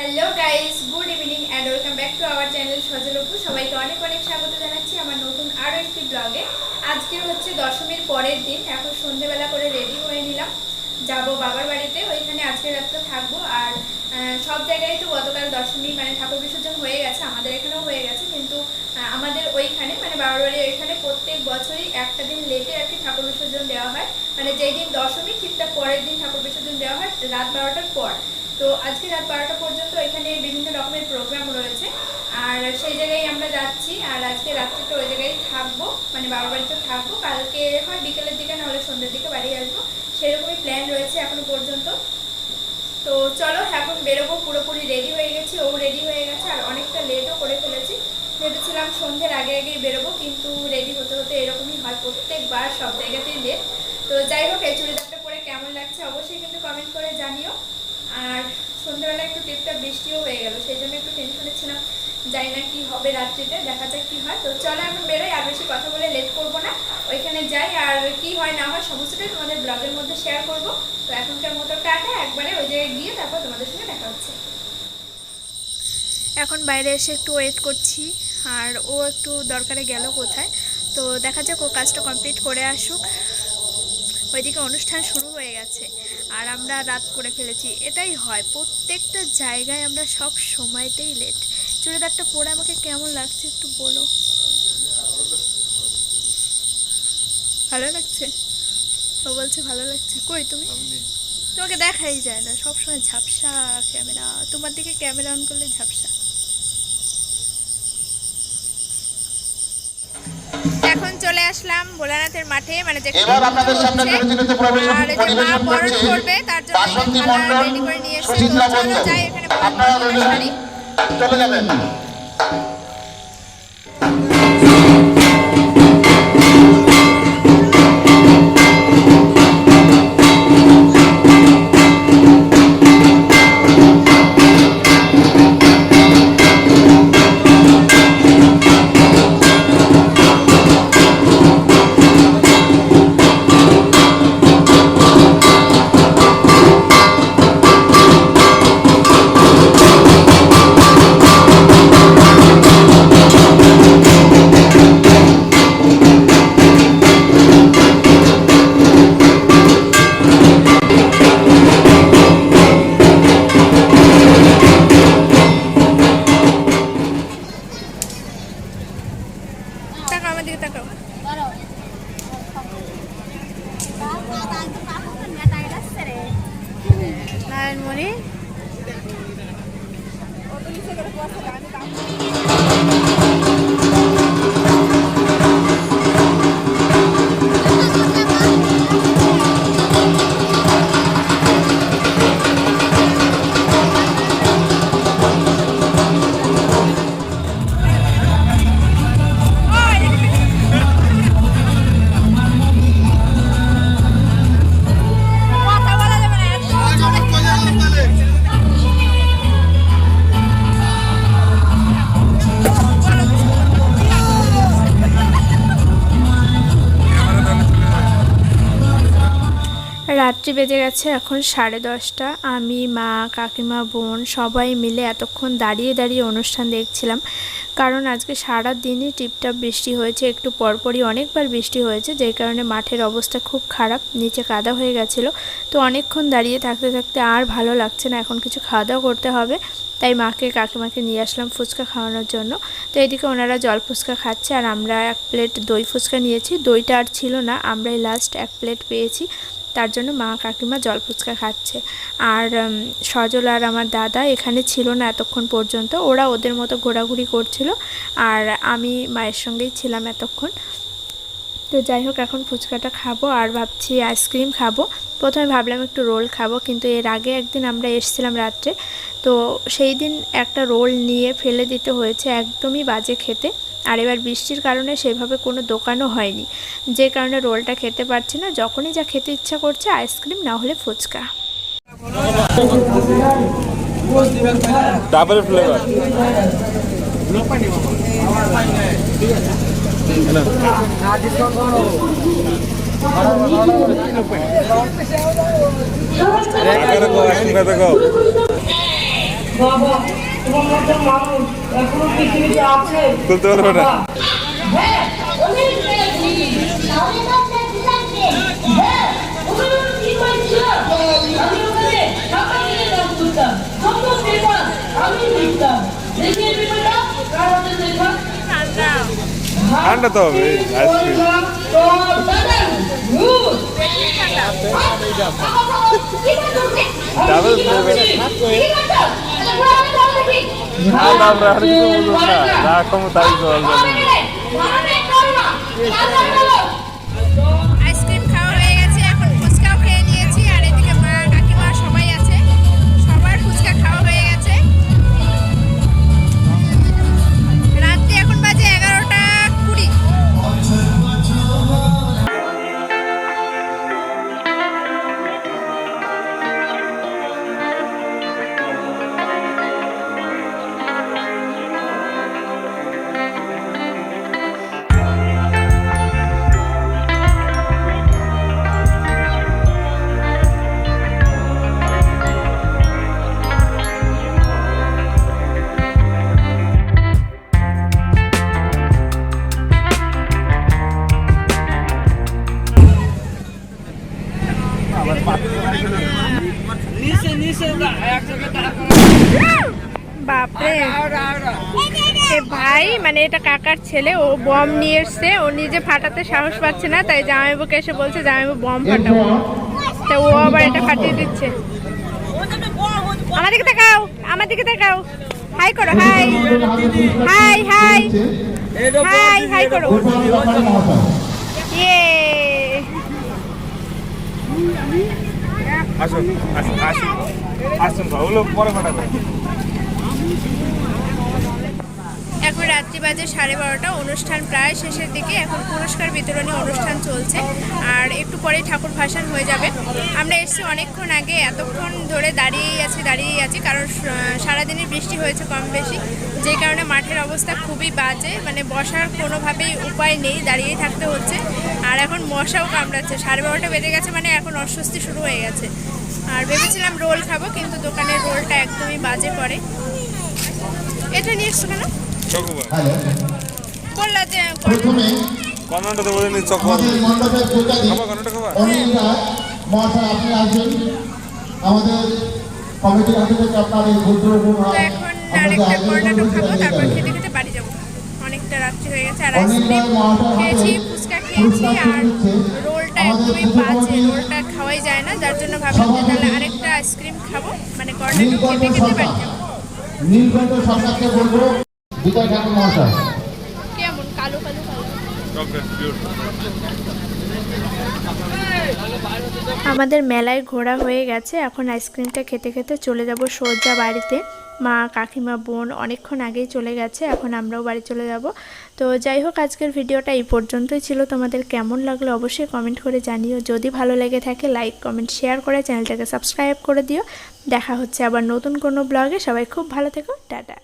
Hello guys good evening and welcome back to our channel সজলপু সবাইকে অনেক অনেক স্বাগত জানাচ্ছি আমার নতুন আরও একটি ব্লগে আজকে হচ্ছে দশমীর পরের দিন। এখন সন্ধেবেলা করে রেডি হয়ে নিলাম। যাব বাবার বাড়িতে, ওইখানে আজকে রাতটা থাকব। আর সব জায়গায় তো গতকাল দশমী মানে ঠাকুর বিসর্জন হয়ে গেছে, আমাদের এখানেও হয়ে গেছে, কিন্তু আমাদের ওইখানে মানে বাবার বাড়ির ওইখানে প্রত্যেক বছরই একটা দিন লেটে আর কি ঠাকুর বিসর্জন দেওয়া হয়। মানে যেই দিন দশমী, ঠিক তার পরের দিন ঠাকুর বিসর্জন দেওয়া হয়, রাত বারোটার পর। তো আজকে রাত বারোটা পর্যন্ত এখানে বিভিন্ন রকমের প্রোগ্রাম রয়েছে। আর সেই জায়গায় আমরা যাচ্ছি, আর আজকে রাত্রিটা ওই জায়গায় থাকব মানে বাবার বাড়িতে থাকব। কালকে হয় বিকেলের দিকে না হলে সন্ধ্যের দিকে বাড়ি আসব। সেরকমই প্ল্যান রয়েছে এখনও পর্যন্ত। তো চলো, এখন বেরোবো, পুরোপুরি রেডি হয়ে গেছি, ও রেডি হয়ে গেছে, আর অনেকটা লেটও করে ফেলেছি। ভেবেছিলাম সন্ধ্যের আগে আগেই বেরোবো, কিন্তু রেডি হতে হতে এরকমই হয়, প্রত্যেকবার সব জায়গাতেই লেট তো যাই হোক, এই চুড়িদারটা পরে কেমন লাগছে অবশ্যই কিন্তু কমেন্ট করে জানিও। আর সন্ধ্যেবেলা একটু টিপটা বৃষ্টিও হয়ে গেল, সেই জন্য একটু টেনশনে ছিলাম। জানি না কি হবে রাত্রিতে, দেখা যাক কি হয়। তো চলো এখন বেরোই, আর বেশি কথা বলে লেট করব না। ওইখানে যাই, আর কি হয় না হয় সমস্তটাই তোমাদের ব্লগের মধ্যে শেয়ার করব। তো এখনকার মতো টাটা, একবারে ওই জায়গায় গিয়ে তারপর তোমাদের সঙ্গে দেখা হচ্ছে। এখন বাইরে এসে একটু ওয়েট করছি, আর ও একটু দরকারে গেল কোথায়। তো দেখা যাক ও কাজটা কমপ্লিট করে আসুক। ওইদিকে অনুষ্ঠান শুরু হয়ে গেছে, আর আমরা রাত করে ফেলেছি। এটাই হয়, প্রত্যেকটা জায়গায় আমরা সব সময়তেই লেট চুড়িদারটা পরে আমাকে কেমন লাগছে একটু বলো। ভালো লাগছে? ও বলছে ভালো লাগছে। কই তুমি? তোমাকে দেখাই যায় না সবসময় ঝাপসা ক্যামেরা। তোমার দিকে ক্যামেরা অন করলে ঝাপসা। এখন চলে আসলাম ভোলানাথের মাঠে মানে যেখানে আর যে মা বরণ করবে তার জন্য করে নিয়ে এসেছে। যাই এখানে বরণ আপনারা করে দুজন সারি। চলে যাবেন Dali. O, tuloy sa galapuan sa gamit. রাত্রি বেজে গেছে, এখন সাড়ে দশটা। আমি, মা, কাকিমা, বোন সবাই মিলে এতক্ষণ দাঁড়িয়ে দাঁড়িয়ে অনুষ্ঠান দেখছিলাম। কারণ আজকে সারা দিনই টিপটাপ বৃষ্টি হয়েছে, একটু পরপরই অনেকবার বৃষ্টি হয়েছে যেই কারণে মাঠের অবস্থা খুব খারাপ, নিচে কাদা হয়ে গেছিল। তো অনেকক্ষণ দাঁড়িয়ে থাকতে থাকতে আর ভালো লাগছে না, এখন কিছু খাওয়া দাওয়া করতে হবে। তাই মাকে, কাকিমাকে নিয়ে আসলাম ফুচকা খাওয়ানোর জন্য। তো এদিকে ওনারা জল ফুচকা খাচ্ছে, আর আমরা এক প্লেট দই ফুচকা নিয়েছি। দইটা আর ছিল না, আমরাই লাস্ট এক প্লেট পেয়েছি। তার জন্য মা কাকিমা জল ফুচকা খাচ্ছে। আর সজল আর আমার দাদা এখানে ছিল না এতক্ষণ পর্যন্ত। ওরা ওদের মতো ঘোরাঘুরি করছিল। আর আমি মায়ের সঙ্গেই ছিলাম এতক্ষণ। তো যাই হোক এখন ফুচকাটা খাব আর ভাবছি আইসক্রিম খাব প্রথমে ভাবলাম একটু রোল খাব কিন্তু এর আগে একদিন আমরা এসেছিলাম রাত্রে তো সেই দিন একটা রোল নিয়ে ফেলে দিতে হয়েছে একদমই বাজে খেতে আর এবার বৃষ্টির কারণে সেভাবে কোনো দোকানও হয়নি যে কারণে রোলটা খেতে পারছি না যখনই যা খেতে ইচ্ছা করছে আইসক্রিম না হলে ফুচকা ডাবল ফ্লেভার তুলতে পারবে না। বাবা, হ্যাঁ অনেক পেয়েছি তাহলে তো আপনার দিদাকে হ্যাঁ ওখানে তো কি হয়েছিল আমি ওখানে টাকা দিয়ে কাজ করতাম যত পেপার আমি লিখতাম দেখিয়ে পেপারটা কার হাতে লেখা ঠান্ডা তো হবে, আইসক্রিম। ডাবল আমরা আর কিছু বুঝুন না। যা কমো তাই জল বাপরে। এ ভাই মানে এটা কাকার ছেলে ও বম নিয়ে এসছে ও নিজে ফাটাতে সাহস পাচ্ছে না তাই জামাইবাবুকে এসে বলছে জামাইবু বম ফাটাবো তা ও আবার এটা ফাটিয়ে দিচ্ছে। আমার দিকে তাকাও আমার দিকে তাকাও। হাই করো hi. Hi hi. Hi hi করো। ইয়ে। আসুন আসুন আসুন আসুন ওগুলো পরে ফাটাবে এখন রাত্রি বাজে সাড়ে বারোটা। অনুষ্ঠান প্রায় শেষের দিকে। এখন পুরস্কার বিতরণী অনুষ্ঠান চলছে। আর একটু পরেই ঠাকুর ভাসান হয়ে যাবে। আমরা এসেছি অনেকক্ষণ আগে। এতক্ষণ ধরে দাঁড়িয়েই আছি দাঁড়িয়েই আছি। কারণ সারাদিনই বৃষ্টি হয়েছে কম বেশি। যে কারণে মাঠের অবস্থা খুবই বাজে। মানে বসার কোনোভাবেই উপায় নেই। দাঁড়িয়েই থাকতে হচ্ছে। আর এখন মশাও কামড়াচ্ছে। সাড়ে বারোটা বেজে গেছে মানে এখন অস্বস্তি শুরু হয়ে গেছে। আর ভেবেছিলাম রোল খাব, কিন্তু দোকানের রোলটা একদমই বাজে পড়ে। এটা নিয়ে এসছো কেন? চকোবার প্রথমে কর্নারটা বলে নি চকোবার মণ্ডপের পূজারী খাবা কর্নারটা খাবা অনিল রায় মহাশয় আপনি আসবেন। আমাদের কমিটির হাতে থেকে আপনার এই গুরুত্বপূর্ণ এখন আরেকটা কর্নাটক খাব তারপর খেতে খেতে বাড়ি যাব। অনেকটা রাত্রি হয়ে গেছে আর আইসক্রিম খেয়েছি ফুচকা খেয়েছি আর রোলটা একদমই বাজে রোলটা খাওয়াই যায় না যার জন্য ভাবলাম যে তাহলে আরেকটা আইসক্রিম খাব মানে কর্নাটক খেতে খেতে বাড়ি যাব। নীলকণ্ঠ সরকারকে বলব বিজয় ঠাকুর মহাশয়। কেমন? কালো কালো কালো। চকলেট পিওর আমাদের মেলায় ঘোরা হয়ে গেছে। এখন আইসক্রিমটা খেতে খেতে চলে যাব সোজা বাড়িতে। মা কাকিমা বোন অনেকক্ষণ আগেই চলে গেছে। এখন আমরাও বাড়ি চলে যাব। তো যাই হোক আজকের ভিডিওটা এই পর্যন্তই ছিল। তোমাদের কেমন লাগল অবশ্যই কমেন্ট করে জানিও। যদি ভালো লেগে থাকে লাইক কমেন্ট শেয়ার করে চ্যানেলটাকে সাবস্ক্রাইব করে দিও। দেখা হচ্ছে আবার নতুন কোনো ব্লগে সবাই খুব ভালো থেকো। টাটা।